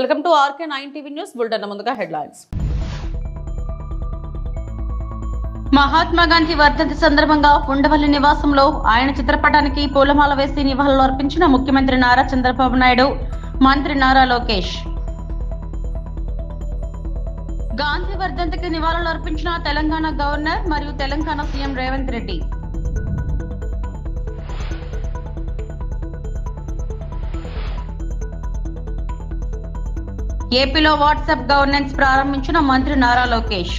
Welcome to RK nine TV news bulletin ముందుగా headlines. Mahatma Gandhi వర్ధంతి సందర్భంగా ఉండవల్లి నివాసంలో ఆయన చిత్రపటానికి పూలమాల వేసి నివాళులు అర్పించిన ముఖ్యమంత్రి నారా చంద్రబాబు నాయుడు మంత్రి నారా లోకేష్. గాంధీ వర్ధంతికి నివాళులు అర్పించిన తెలంగాణ గవర్నర్ మరియు తెలంగాణ సీఎం రేవంత్ రెడ్డి. ఏపీలో వాట్సాప్ గవర్నెన్స్ ప్రారంభించిన మంత్రి నారా లోకేష్.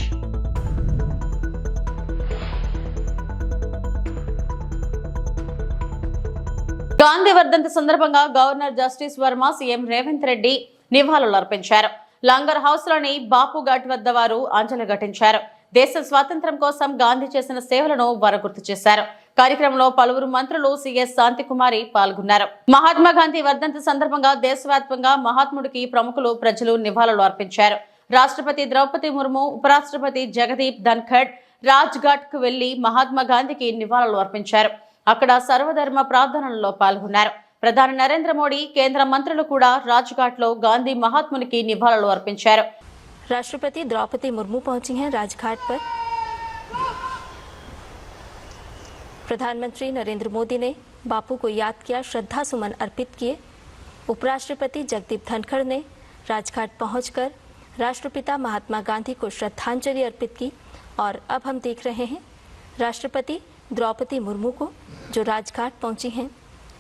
గాంధీ వర్ధంతి సందర్భంగా governor justice Varma CM Revanth Reddy నివాళులు అర్పించారు లంగర్ హౌస్లోని బాపు ఘాట్ వద్ద వారు అంజలి ఘటించారు. దేశ స్వాతంత్ర్యం కోసం గాంధీ చేసిన సేవలను వారు గుర్తు చేశారు. కార్యక్రమంలో పలువురు మంత్రులు సిఎస్ శాంతికుమారి పాల్గొన్నారు మహాత్మా గాంధీ వర్ధంతి సందర్భంగా దేశవ్యాప్తంగా మహాత్ముడికి ప్రముఖులు ప్రజలు నివాళులు అర్పించారు రాష్ట్రపతి ద్రౌపది ముర్ము ఉపరాష్ట్రపతి జగదీప్ ధన్ఖడ్ రాజ్ ఘాట్ కు వెళ్లి మహాత్మా గాంధీకి నివాళులు అర్పించారు అక్కడ సర్వధర్మ ప్రార్థనలలో పాల్గొన్నారు ప్రధాని నరేంద్ర మోడీ కేంద్ర మంత్రులు కూడా రాజ్ఘాట్ లో గాంధీ మహాత్మునికి నివాళులు అర్పించారు राष्ट्रपति द्रौपदी मुर्मू पहुंची हैं राजघाट पर प्रधानमंत्री नरेंद्र मोदी ने बापू को याद किया, श्रद्धा सुमन अर्पित किए। उपराष्ट्रपति जगदीप धनखड़ ने राजघाट पहुंचकर राष्ट्रपिता महात्मा गांधी को श्रद्धांजलि अर्पित की और अब हम देख रहे हैं राष्ट्रपति द्रौपदी मुर्मू को, जो राजघाट पहुँची हैं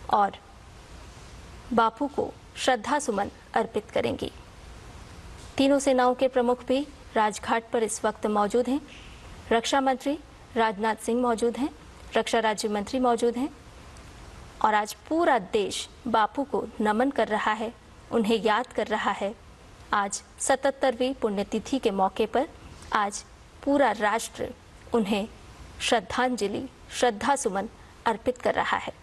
और बापू को श्रद्धा सुमन अर्पित करेंगी। तीनों सेनाओं के प्रमुख भी राजघाट पर इस वक्त मौजूद हैं। रक्षा मंत्री राजनाथ सिंह मौजूद हैं। रक्षा राज्य मंत्री मौजूद हैं और आज पूरा देश बापू को नमन कर रहा है, उन्हें याद कर रहा है। आज सतहत्तरवीं पुण्यतिथि के मौके पर आज पूरा राष्ट्र उन्हें श्रद्धांजलि श्रद्धा सुमन अर्पित कर रहा है।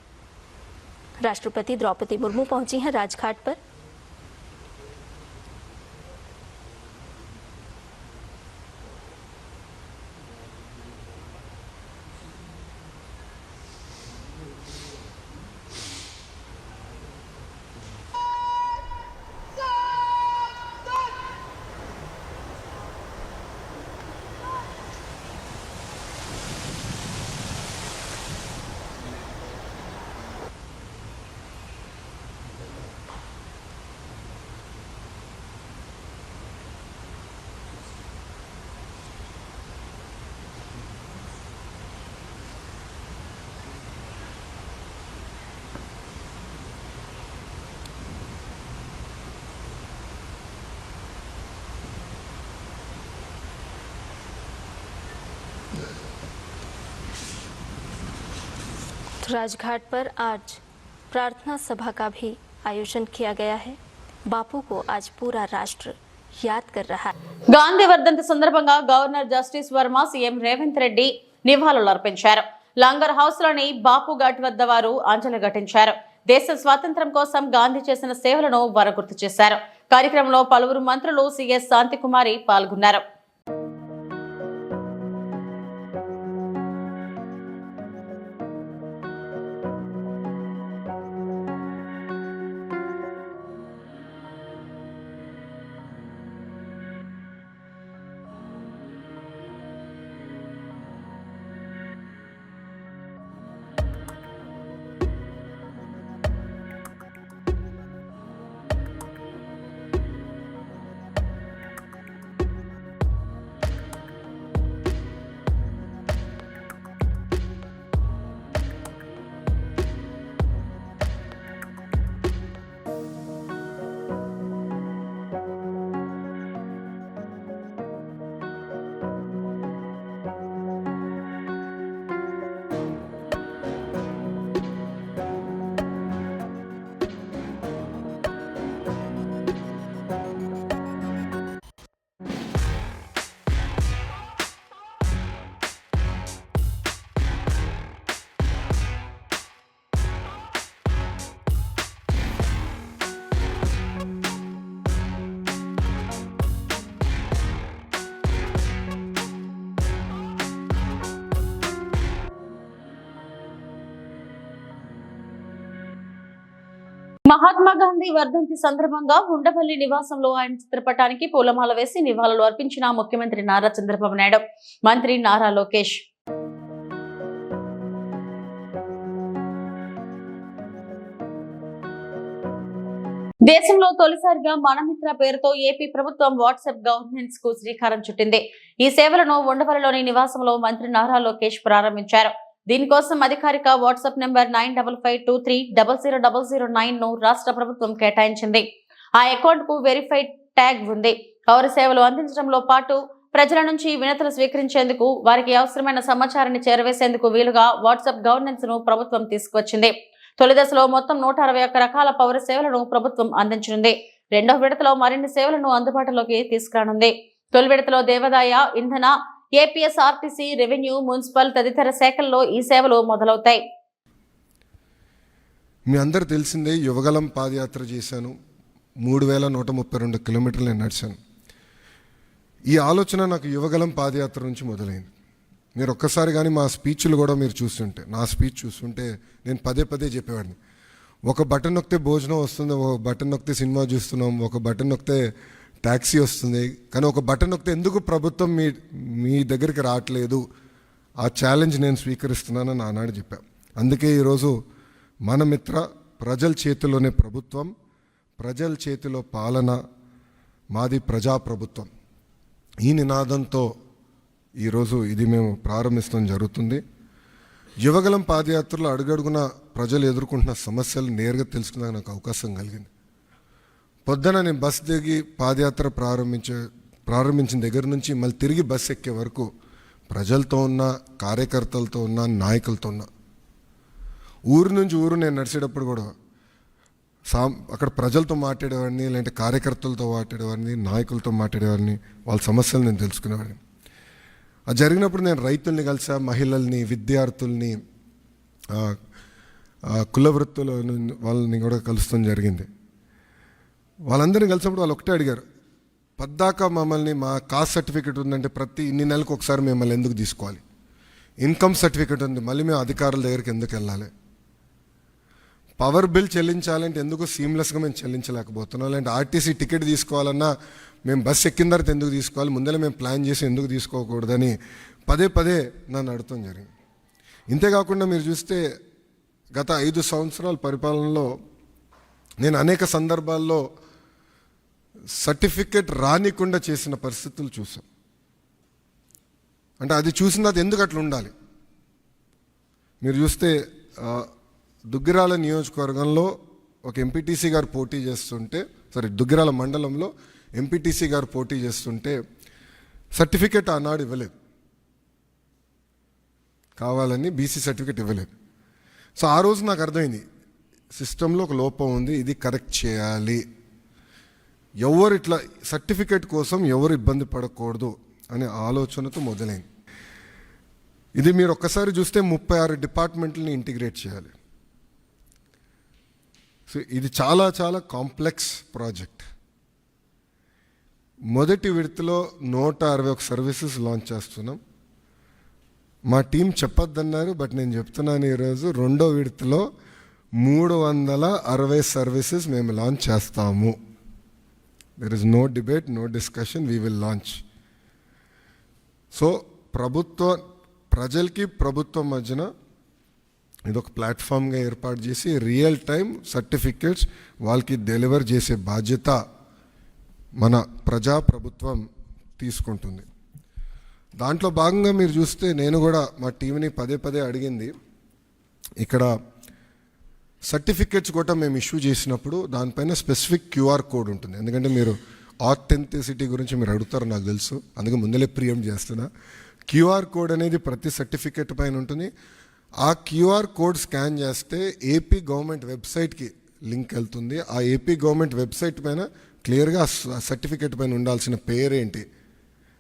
राष्ट्रपति द्रौपदी मुर्मू पहुँची हैं राजघाट पर। राजघाट पर आज प्रार्थना सभा का भी आयोजन किया गया है बापू को आज पूरा राष्ट्र याद कर रहा है గాంధీ వర్ధంతి సందర్భంగా governor justice Verma CM Revanth Reddy నివాళులు అర్పించారు లంగర్ హౌస్ లోని బాపు ఘాట్ వద్ద వారు అంజలి ఘటించారు దేశ స్వాతంత్ర్యం కోసం గాంధీ చేసిన సేవలను వారు గుర్తు చేశారు కార్యక్రమంలో పలువురు మంత్రులు సిఎస్ శాంతికుమారి పాల్గొన్నారు మహాత్మా గాంధీ వర్ధంతి సందర్భంగా ఉండవల్లి నివాసంలో ఆయన చిత్రపటానికి పూలమాల వేసి నివాళులు అర్పించిన ముఖ్యమంత్రి నారా చంద్రబాబు నాయుడు. మంత్రి నారా లోకేష్. దేశంలో తొలిసారిగా మనమిత్ర పేరుతో ఏపీ ప్రభుత్వం వాట్సాప్ గవర్నెన్స్కు శ్రీకారం చుట్టింది. ఈ సేవలను ఉండవల్లిలోని నివాసంలో మంత్రి నారా లోకేష్ ప్రారంభించారు. దీనికోసం అధికారిక WhatsApp number nine double five two three double zero double zero నైన్ను రాష్ట్ర ప్రభుత్వం కేటాయించింది. ఆ అకౌంట్కు వెరిఫైడ్ ట్యాగ్ ఉంది. పౌర సేవలు అందించడంలో పాటు ప్రజల నుంచి వినతులు స్వీకరించేందుకు వారికి అవసరమైన సమాచారాన్ని చేరవేసేందుకు వీలుగా వాట్సాప్ గవర్నెన్స్ను ప్రభుత్వం తీసుకువచ్చింది. తొలి దశలో మొత్తం నూట అరవై రకాల పౌర సేవలను ప్రభుత్వం అందించనుంది. రెండవ విడతలో మరిన్ని సేవలను అందుబాటులోకి తీసుకురానుంది. తొలి విడతలో దేవాదాయ ఇంధన ఏపీఎస్ఆర్టీసీ రెవెన్యూ మున్సిపల్ తదితర శాఖల్లో ఈ సేవలు మొదలవుతాయి. మీ అందరు తెలిసిందే యువగలం పాదయాత్ర చేశాను. మూడు వేల నూట ముప్పై రెండు కిలోమీటర్లు నేను నడిచాను. ఈ ఆలోచన నాకు యువగలం పాదయాత్ర నుంచి మొదలైంది. మీరు ఒక్కసారి కానీ మా స్పీచ్లు కూడా మీరు చూస్తుంటే నా స్పీచ్ చూస్తుంటే నేను పదే పదే చెప్పేవాడిని. ఒక బటన్ నొక్కితే భోజనం వస్తుంది ఒక బటన్ నొక్కితే సినిమా చూస్తున్నాం ఒక బటన్ నొక్కితే ట్యాక్సీ వస్తుంది. కానీ ఒక బటన్ నొక్కితే ఎందుకు ప్రభుత్వం మీ మీ దగ్గరికి రావట్లేదు? ఆ ఛాలెంజ్ నేను స్వీకరిస్తున్నానని ఆనాడు చెప్పా. అందుకే ఈరోజు మన మిత్ర ప్రజల చేతిలోనే ప్రభుత్వం ప్రజల చేతిలో పాలన మాది ప్రజాప్రభుత్వం. ఈ నినాదంతో ఈరోజు ఇది మేము ప్రారంభిస్తాం జరుగుతుంది. యువగలం పాదయాత్రలో అడుగడుగున ప్రజలు ఎదుర్కొంటున్న సమస్యలు నేరుగా తెలుసుకునే నాకు అవకాశం కలిగింది. పొద్దున నేను బస్ దిగి పాదయాత్ర ప్రారంభించే ప్రారంభించిన దగ్గర నుంచి మళ్ళీ తిరిగి బస్ ఎక్కే వరకు ప్రజలతో ఉన్న కార్యకర్తలతో ఉన్న నాయకులతో ఉన్న. ఊరు నుంచి ఊరు నేను నడిచేటప్పుడు కూడా సా అక్కడ ప్రజలతో మాట్లాడేవాడిని లేదంటే కార్యకర్తలతో మాట్లాడేవాడిని నాయకులతో మాట్లాడేవాడిని వాళ్ళ సమస్యలు నేను తెలుసుకునేవాడిని. అది జరిగినప్పుడు నేను రైతుల్ని కలిసా మహిళల్ని విద్యార్థుల్ని కులవృత్తుల కుల వృత్తుల వాళ్ళని కూడా కలుస్తాం జరిగింది. వాళ్ళందరినీ కలిసినప్పుడు వాళ్ళు ఒకటే అడిగారు పద్దాక మమ్మల్ని మా కాస్ట్ సర్టిఫికేట్ ఉందంటే ప్రతి ఇన్ని నెలలకు ఒకసారి మిమ్మల్ని ఎందుకు తీసుకోవాలి? ఇన్కమ్ సర్టిఫికేట్ ఉంది మళ్ళీ మేము అధికారుల దగ్గరికి ఎందుకు వెళ్ళాలి? పవర్ బిల్ చెల్లించాలంటే ఎందుకు సీమ్లెస్గా మేము చెల్లించలేకపోతున్నాం? లేదంటే ఆర్టీసీ టికెట్ తీసుకోవాలన్నా మేము బస్ ఎక్కిన తర్వాత ఎందుకు తీసుకోవాలి? ముందర మేము ప్లాన్ చేసి ఎందుకు తీసుకోకూడదని పదే పదే నన్ను అడగటం జరిగింది. ఇంతేకాకుండా మీరు చూస్తే గత ఐదు సంవత్సరాల పరిపాలనలో నేను అనేక సందర్భాల్లో సర్టిఫికెట్ రానికుండా చేసిన పరిస్థితులు చూసాం. అంటే అది చూసిన అది ఎందుకు అట్లా ఉండాలి? మీరు చూస్తే దుగ్గిరాల నియోజకవర్గంలో ఒక ఎంపీటీసీ గారు పోటీ చేస్తుంటే సారీ దుగ్గిరాల మండలంలో ఎంపీటీసీ గారు పోటీ చేస్తుంటే సర్టిఫికేట్ ఆనాడు ఇవ్వలేదు. కావాలని బీసీ సర్టిఫికేట్ ఇవ్వలేదు. సో ఆ రోజు నాకు అర్థమైంది సిస్టంలో ఒక లోపం ఉంది ఇది కరెక్ట్ చేయాలి. ఎవరు ఇట్లా సర్టిఫికేట్ కోసం ఎవరు ఇబ్బంది పడకూడదు అనే ఆలోచనతో మొదలైంది. ఇది మీరు ఒక్కసారి చూస్తే ముప్పై ఆరు డిపార్ట్మెంట్లని ఇంటిగ్రేట్ చేయాలి. సో ఇది చాలా చాలా కాంప్లెక్స్ ప్రాజెక్ట్. మొదటి విడతలో నూట అరవై ఒక సర్వీసెస్ లాంచ్ చేస్తున్నాం. మా టీం చెప్పొద్దన్నారు బట్ నేను చెప్తున్నాను ఈరోజు రెండో విడతలో మూడు వందల అరవై సర్వీసెస్ మేము లాంచ్ చేస్తాము. There is no debate no discussion we will launch so ప్రభుత్వ ప్రజలకి ప్రభుత్వం మధ్యన ఇది ఒక ప్లాట్ఫామ్గా ఏర్పాటు చేసి రియల్ టైం సర్టిఫికేట్స్ వాళ్ళకి డెలివర్ చేసే బాధ్యత మన ప్రజా ప్రభుత్వం తీసుకుంటుంది. దాంట్లో భాగంగా మీరు చూస్తే నేను కూడా మా టీంని పదే పదే అడిగింది. ఇక్కడ సర్టిఫికేట్స్ కూడా మేము ఇష్యూ చేసినప్పుడు దానిపైన స్పెసిఫిక్ క్యూఆర్ కోడ్ ఉంటుంది. ఎందుకంటే మీరు ఆథెంటిసిటీ గురించి మీరు అడుగుతారు నాకు తెలుసు. అందుకే ముందలే ప్రియం చేస్తున్నా. క్యూఆర్ కోడ్ అనేది ప్రతి సర్టిఫికేట్ పైన ఉంటుంది. ఆ క్యూఆర్ కోడ్ స్కాన్ చేస్తే ఏపీ గవర్నమెంట్ వెబ్సైట్కి లింక్ వెళ్తుంది. ఆ ఏపీ గవర్నమెంట్ వెబ్సైట్ పైన క్లియర్గా ఆ సర్టిఫికేట్ పైన ఉండాల్సిన పేరేంటి?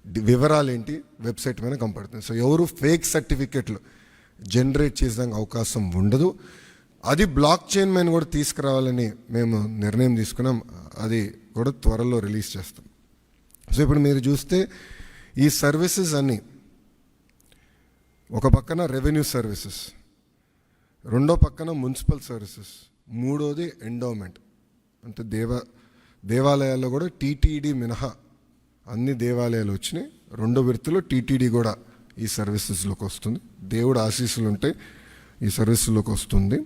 వివరాలు ఏంటి వెబ్సైట్ పైన కనపడుతుంది. సో ఎవరు ఫేక్ సర్టిఫికెట్లు జనరేట్ చేసేదానికి అవకాశం ఉండదు. అది బ్లాక్ చైన్ మైన్ కూడా తీసుకురావాలని మేము నిర్ణయం తీసుకున్నాం. అది కూడా త్వరలో రిలీజ్ చేస్తాం. సో ఇప్పుడు మీరు చూస్తే ఈ సర్వీసెస్ అన్నీ ఒక పక్కన రెవెన్యూ సర్వీసెస్ రెండో పక్కన మున్సిపల్ సర్వీసెస్ మూడోది ఎండోమెంట్ అంటే దేవ దేవాలయాల్లో కూడా టీటీడీ మినహా అన్ని దేవాలయాలు వచ్చినాయి. రెండో విడతలో టీటీడీ కూడా ఈ సర్వీసెస్లోకి వస్తుంది. దేవుడు ఆశీస్సులు ఉంటే ఈ సర్వీసుల్లోకి వస్తుంది.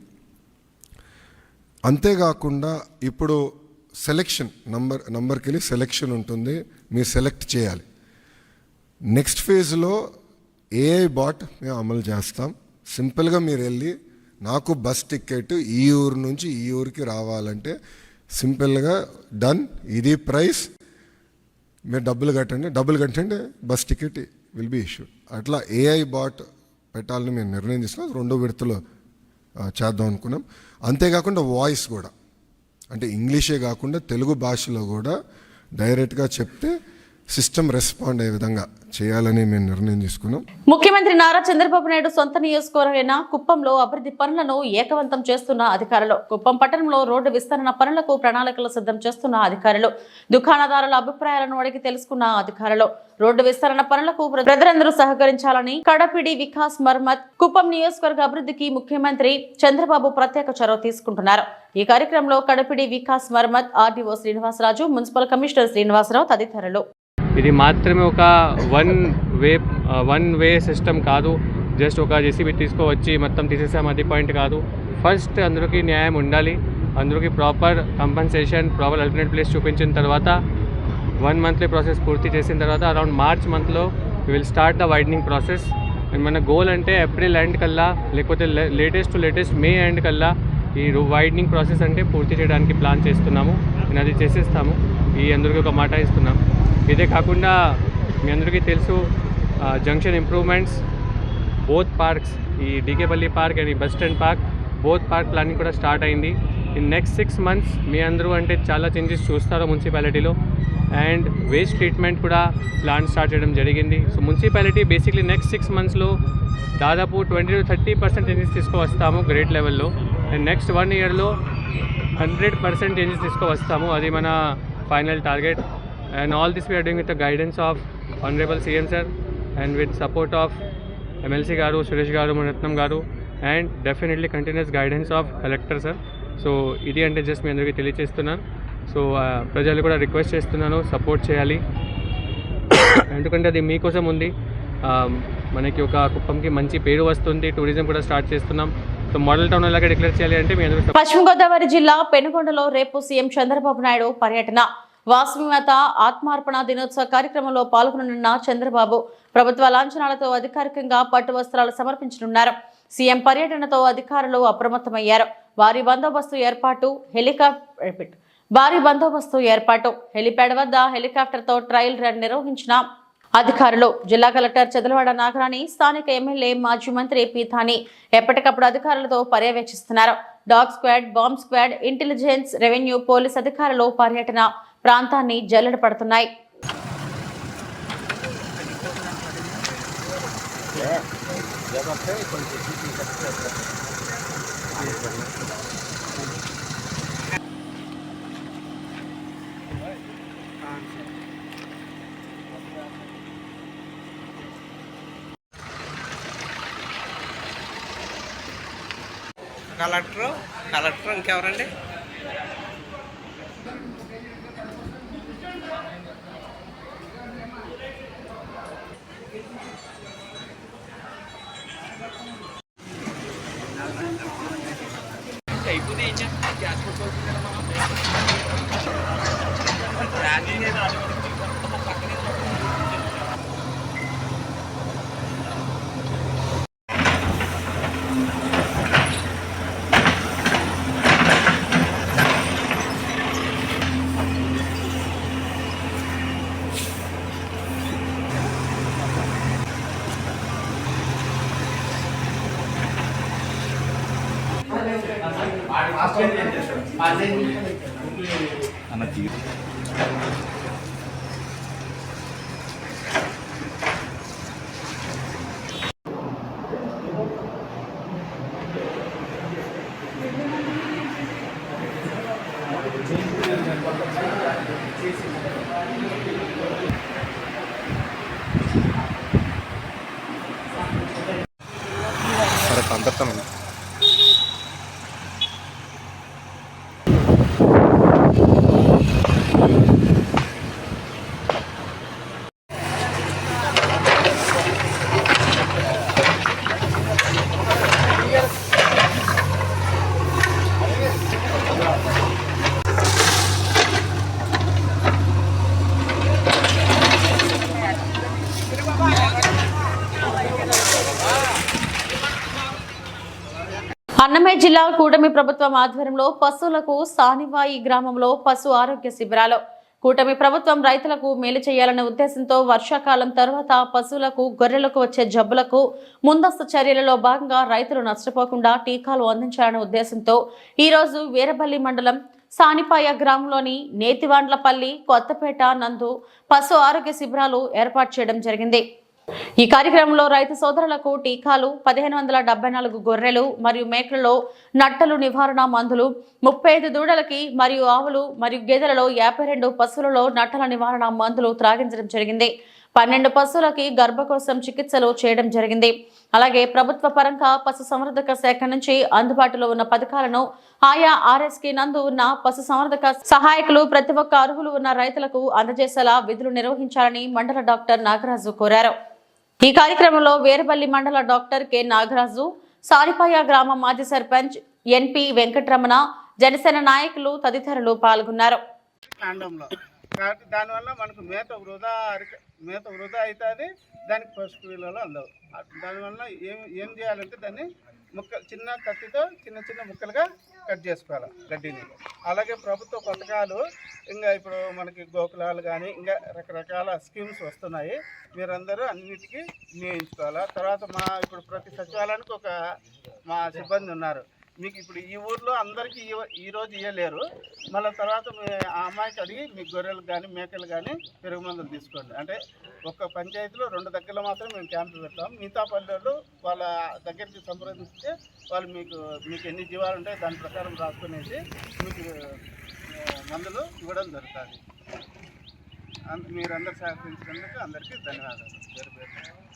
అంతేకాకుండా ఇప్పుడు సెలెక్షన్ నంబర్ నంబర్కి వెళ్ళి సెలెక్షన్ ఉంటుంది. మీరు సెలెక్ట్ చేయాలి. నెక్స్ట్ ఫేజ్లో ఏఐ బాట్ మేము అమలు చేస్తాం. సింపుల్గా మీరు వెళ్ళి నాకు బస్ టికెట్ ఈ ఊరు నుంచి ఈ ఊరికి రావాలంటే సింపుల్గా డన్ ఇది ప్రైస్ మీరు డబ్బులు కట్టండి. డబ్బులు కట్టండి bus ticket will be issued అట్లా ఏఐ బాట్ పెట్టాలని మేము నిర్ణయం తీసుకున్నాం. రెండో విడతలో చేద్దాం అనుకున్నాం. అంతేకాకుండా వాయిస్ కూడా. అంటే ఇంగ్లీషే కాకుండా తెలుగు భాషలో కూడా డైరెక్ట్గా చెప్తే సిస్టమ్ రెస్పాండ్ అయ్యే విధంగా చేయాలని మేము నిర్ణయం తీసుకున్నాం. ముఖ్యమంత్రి నారా చంద్రబాబు నాయుడు సొంత నియోజకవర్గమైన కుప్పంలో అభివృద్ధి పనులను ఏకవంతం చేస్తున్న అధికారులు కుప్పం పట్టణంలో రోడ్డు విస్తరణ పనులకు ప్రణాళికలు సిద్ధం చేస్తున్న అధికారులు దుకాణదారుల అభిప్రాయాలను అడిగి తెలుసుకున్న అధికారులు రోడ్డు విస్తరణ పనులకు ప్రజలందరూ సహకరించాలని కడపిడి వికాస్ మర్మత్ కుప్పం నియోజకవర్గ అభివృద్ధికి ముఖ్యమంత్రి చంద్రబాబు ప్రత్యేక చొరవ తీసుకుంటున్నారు. ఈ కార్యక్రమంలో కడపిడి Vikas Marmat RDO Srinivasaraju municipal commissioner Srinivasarao తదితరులు. ఇది మాత్రమే ఒక one way one way system కాదు. జస్ట్ ఒక జేసీబీ తీసుకువచ్చి మొత్తం తీసేసాం అది పాయింట్ కాదు. ఫస్ట్ అందరికీ న్యాయం ఉండాలి. అందరికీ proper compensation proper alternate place చూపించిన తర్వాత వన్ మంత్లీ ప్రాసెస్ పూర్తి చేసిన తర్వాత అరౌండ్ మార్చ్ మంత్లో will start the widening process and మన గోల్ అంటే ఏప్రిల్ ఎండ్ కల్లా లేకపోతే latest to latest May end కల్లా ఈ వైడనింగ్ ప్రాసెస్ అంటే పూర్తి చేయడానికి ప్లాన్ చేస్తున్నాము. నేను అది చేసేస్తాము. ఈ అందరికీ ఒక మాట ఇస్తున్నాం ఇదే కాకుండా మీ అందరికీ తెలుసు జంక్షన్ ఇంప్రూవ్మెంట్స్ బోత్ పార్క్స్ ఈ డీకేపల్లి పార్క్ అండ్ ఈ bus stand park both park planning కూడా స్టార్ట్ అయింది. ఇన్ నెక్స్ట్ సిక్స్ మంత్స్ మీ అందరూ అంటే చాలా చేంజెస్ చూస్తారు మున్సిపాలిటీలో. అండ్ వేస్ట్ ట్రీట్మెంట్ కూడా ప్లాన్ స్టార్ట్ చేయడం జరిగింది. So municipality basically next six మంత్స్లో దాదాపు twenty to thirty percent changes తీసుకువస్తాము great లెవెల్లో అండ్ నెక్స్ట్ వన్ ఇయర్లో హండ్రెడ్ పర్సెంట్ చేంజెస్ తీసుకువస్తాము. అది మన final target and all this we are doing with the guidance of honourable CM sir and with support of MLC గారు సురేష్ గారు మునరత్నం గారు and definitely continuous guidance of collector sir so ఇది అంటే just మీ అందరికీ తెలియజేస్తున్నాను సో ప్రజలు కూడా రిక్వెస్ట్ చేస్తున్నాను సపోర్ట్ చేయాలి. ఎందుకంటే అది మీకోసం ఉంది. మనకి ఒక కుప్పంకి మంచి పేరు వస్తుంది టూరిజం కూడా స్టార్ట్ చేస్తున్నాం. సో మోడల్ టౌన్ ఎలాగ డిక్లేర్ చేయాలి అంటే మీ అందరూ పశ్చిమ గోదావరి జిల్లా పెనుగొండలో రేపు సీఎం చంద్రబాబు నాయుడు పర్యటన. వాసవిమాత ఆత్మార్పణ దినోత్సవ కార్యక్రమంలో పాల్గొననున్న చంద్రబాబు ప్రభుత్వ లాంఛనాలతో అధికారికంగా పట్టు వస్త్రాలు సమర్పించనున్నారు. సీఎం పర్యటనతో అధికారులు అప్రమత్తమయ్యారు. వారి బందోబస్తు ఏర్పాటు హెలికాప్టర్ భారీ బందోబస్తు ఏర్పాటు హెలిప్యాడ్ వద్ద హెలికాప్టర్తో ట్రయల్ రన్ నిర్వహించిన అధికారులు జిల్లా కలెక్టర్ చదలవాడ నాగరాణి స్థానిక ఎమ్మెల్యే మాజీ మంత్రి పీతాని ఎప్పటికప్పుడు అధికారులతో పర్యవేక్షిస్తున్నారు. Dog squad bomb squad intelligence revenue police అధికారులు పర్యటన ప్రాంతాన్ని జల్లెడ పడుతున్నాయి. Collector collector ఇంకెవరండి? అన్నమయ్య జిల్లా కూటమి ప్రభుత్వం ఆధ్వర్యంలో పశువులకు సానివాయి గ్రామంలో పశు ఆరోగ్య శిబిరాలు. కూటమి ప్రభుత్వం రైతులకు మేలు చేయాలనే ఉద్దేశంతో వర్షాకాలం తర్వాత పశువులకు గొర్రెలకు వచ్చే జబ్బులకు ముందస్తు చర్యలలో భాగంగా రైతులు నష్టపోకుండా టీకాలు అందించాలనే ఉద్దేశంతో ఈరోజు వీరపల్లి వీరబల్లి మండలం సానిపాయ గ్రామంలోని నేతివాండ్లపల్లి కొత్తపేట నందు పశు ఆరోగ్య శిబిరాలు ఏర్పాటు చేయడం జరిగింది. ఈ కార్యక్రమంలో రైతు సోదరులకు టీకాలు పదిహేను వందల డెబ్బై నాలుగు గొర్రెలు మరియు మేకలలో నట్టలు నివారణ మందులు ముప్పై ఐదు దూడలకి మరియు ఆవులు మరియు గేదెలలో యాభై రెండు పశువులలో నట్టల నివారణ మందులు త్రాగించడం జరిగింది. పన్నెండు పశువులకి గర్భకోశం చికిత్సలు చేయడం జరిగింది. అలాగే ప్రభుత్వ పరంగా పశు సంవర్ధక శాఖ నుంచి అందుబాటులో ఉన్న పథకాలను ఆయా ఆర్ఎస్కి నందు ఉన్న పశు సంవర్ధక సహాయకులు ప్రతి ఒక్క అర్హులు ఉన్న రైతులకు అందజేసేలా విధులు నిర్వహించాలని మండల డాక్టర్ నాగరాజు కోరారు. ఈ కార్యక్రమంలో వేరబల్లి మండల డాక్టర్ కె నాగరాజు సారిపాయ గ్రామ మాజీ సర్పంచ్ ఎన్పి వెంకటరమణ జనసేన నాయకులు తదితరులు పాల్గొన్నారు. దానివల్ల మనకు మేత వృధా అరిక- మేత వృధా అవుతుంది దానికి పసుపు విలువలు అందవు. దానివల్ల ఏం ఏం చేయాలంటే దాన్ని ముక్క చిన్న కత్తితో చిన్న చిన్న ముక్కలుగా కట్ చేసుకోవాలి గడ్డిని. అలాగే ప్రభుత్వ పథకాలు ఇంకా ఇప్పుడు మనకి గోకులాలు కానీ ఇంకా రకరకాల స్కీమ్స్ వస్తున్నాయి. మీరందరూ అన్నిటికీ వినియోగించుకోవాలా తర్వాత మా ఇప్పుడు ప్రతి సచివాలయానికి ఒక మా సిబ్బంది ఉన్నారు. మీకు ఇప్పుడు ఈ ఊర్లో అందరికీ ఈ- రోజు ఇవ్వలేరు మళ్ళీ తర్వాత ఆ అమ్మాయికి అడిగి మీ గొర్రెలు కానీ మేకలు కానీ పెరుగు మందులు తీసుకోండి. అంటే ఒక్క పంచాయతీలో రెండు దగ్గరలో మాత్రం మేము క్యాంపులు పెడతాం. మిగతా పల్లెలు వాళ్ళ దగ్గరికి సంప్రదిస్తే వాళ్ళు మీకు మీకు ఎన్ని జీవాలు ఉంటాయి దాని ప్రకారం రాసుకునేసి మీకు మందులు ఇవ్వడం జరుగుతుంది. అంత మీరందరూ సహకరించినందుకు అందరికీ ధన్యవాదాలు. పేరు పేరు.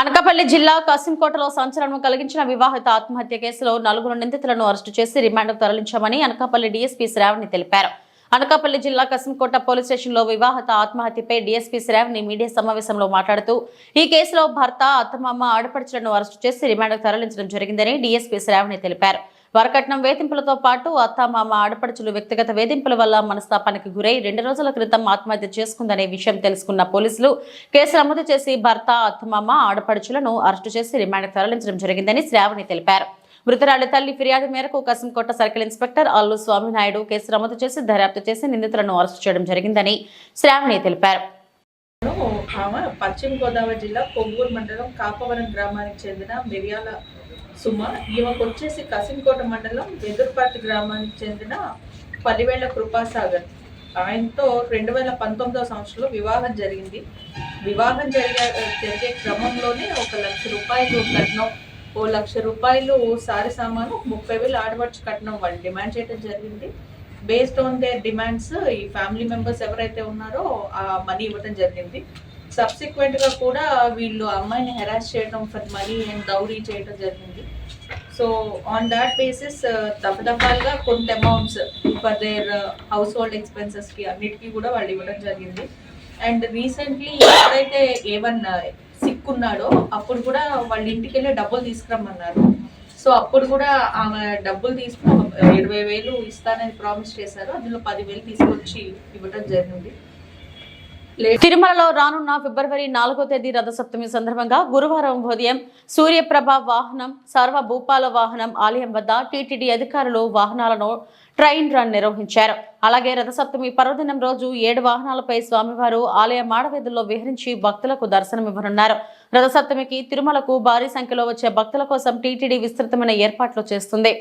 అనకాపల్లి జిల్లా కసింకోటలో సంచలనం కలిగించిన వివాహిత ఆత్మహత్య కేసులో నలుగురు నిందితులను అరెస్టు చేసి రిమాండ్కు తరలించామని అనకాపల్లి డీఎస్పీ శ్రావణి తెలిపారు. అనకాపల్లి జిల్లా కసింకోట పోలీస్ స్టేషన్లో వివాహత ఆత్మహత్యపై డీఎస్పీ శ్రావణి మీడియా సమావేశంలో మాట్లాడుతూ ఈ కేసులో భర్త అత్తమామ ఆడపడుచులను అరెస్టు చేసి రిమాండ్కు తరలించడం జరిగిందని డీఎస్పీ శ్రావణి తెలిపారు. వరకట్నం వేధింపులతో పాటు అత్తమామ ఆడపడుచులు వ్యక్తిగత వేధింపుల వల్ల మనస్తాపానికి గురై రెండు రోజుల క్రితం ఆత్మహత్య చేసుకుందనే విషయం తెలుసుకున్న పోలీసులు కేసు నమోదు చేసి భర్త అత్తమామ ఆడపడుచులను అరెస్టు చేసి రిమాండ్కు తరలించడం జరిగిందని శ్రావణి తెలిపారు. మృతురాలి తల్లి ఫిర్యాదు మేరకు Kasimkota circle inspector Allu Swaminaidu case నమోదు చేసి దర్యాప్తు చేసి నిందితులను అరెస్టు చేయడం జరిగిందని శ్రావణి తెలిపారు. ఆమె పశ్చిమ గోదావరి జిల్లా కొవ్వూరు మండలం కాపవరం గ్రామానికి చెందిన మిర్యాల సుమ ఈమెకు వచ్చేసి కసింకోట మండలం వెదుర్పాటి గ్రామానికి చెందిన పలివేళ్ళ కృపాసాగర్. ఆయనతో రెండు వేల పంతొమ్మిదవ సంవత్సరంలో వివాహం జరిగింది. వివాహం జరిగే జరిగే క్రమంలోనే ఒక లక్ష రూపాయలు కట్నం ఓ లక్ష రూపాయలు సారీ సామాను ముప్పై వేలు ఆడవచ్చు కట్నం వాళ్ళు డిమాండ్ చేయడం జరిగింది. బేస్డ్ ఆన్ దేర్ డిమాండ్స్ ఈ ఫ్యామిలీ మెంబర్స్ ఎవరైతే ఉన్నారో ఆ మనీ ఇవ్వడం జరిగింది. సబ్సిక్వెంట్గా కూడా వీళ్ళు అమ్మాయిని హెరాస్ చేయడం ఫర్ మనీ అండ్ దౌరీ చేయడం జరిగింది. సో ఆన్ దాట్ బేసిస్ దఫదఫాలుగా కొంత amounts for their house hold ఎక్స్పెన్సెస్కి అన్నిటికీ కూడా వాళ్ళు ఇవ్వడం జరిగింది. అండ్ రీసెంట్లీ ఎప్పుడైతే ఏమన్నా సిక్ uh, ఉన్నాడో అప్పుడు కూడా వాళ్ళ ఇంటికి వెళ్ళి డబ్బులు తీసుకురమ్మన్నారు. సో అప్పుడు కూడా ఆమె డబ్బులు తీసుకుని ఇరవై వేలు ఇస్తానని ప్రామిస్ చేశారు. అందులో పదివేలు తీసుకొచ్చి ఇవ్వడం జరిగింది. తిరుమలలో రానున్న ఫిబ్రవరి నాలుగో తేదీ రథసప్తమి సందర్భంగా గురువారం ఉదయం సూర్యప్రభ వాహనం సర్వ భూపాల వాహనం ఆలయం వద్ద టీటీడీ అధికారులు వాహనాలను ట్రైన్ రన్ నిర్వహించారు. అలాగే రథసప్తమి పర్వదినం రోజు ఏడు వాహనాలపై స్వామివారు ఆలయ మాడవీధుల్లో విహరించి భక్తులకు దర్శనమివ్వనున్నారు రథసప్తమికి తిరుమలకు భారీ సంఖ్యలో వచ్చే భక్తుల కోసం టీటీడీ విస్తృతమైన ఏర్పాట్లు చేస్తుంది.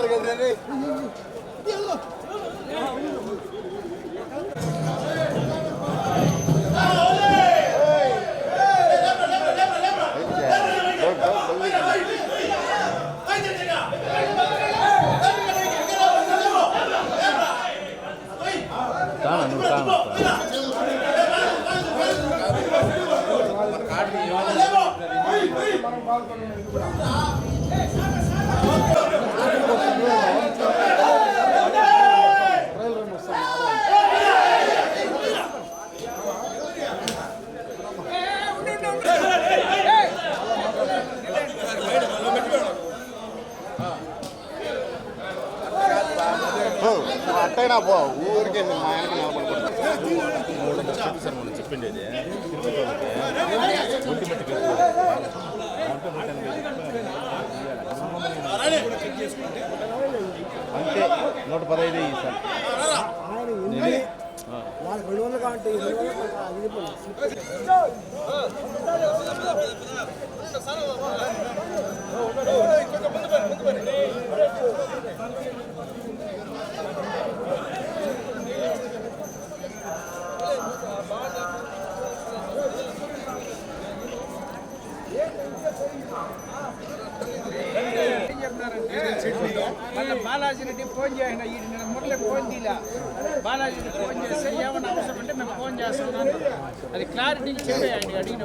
చేస్తారు కదా అట్టైనా పో ఊరికే మా ఆయనకి నిలబడకూడదు అంతే నూట పదహైదు సార్ మళ్ళీ బాలాజీ రెడ్డి ఫోన్ చేయండి ఈ నిన్న మురళి ఫోన్ తీలా బాలాజీ రెడ్డి ఫోన్ చేస్తే ఏమైనా అవసరం ఉంటే మేము ఫోన్ చేస్తున్నాను అది క్లారిటీ చెప్పేయండి అడిగిన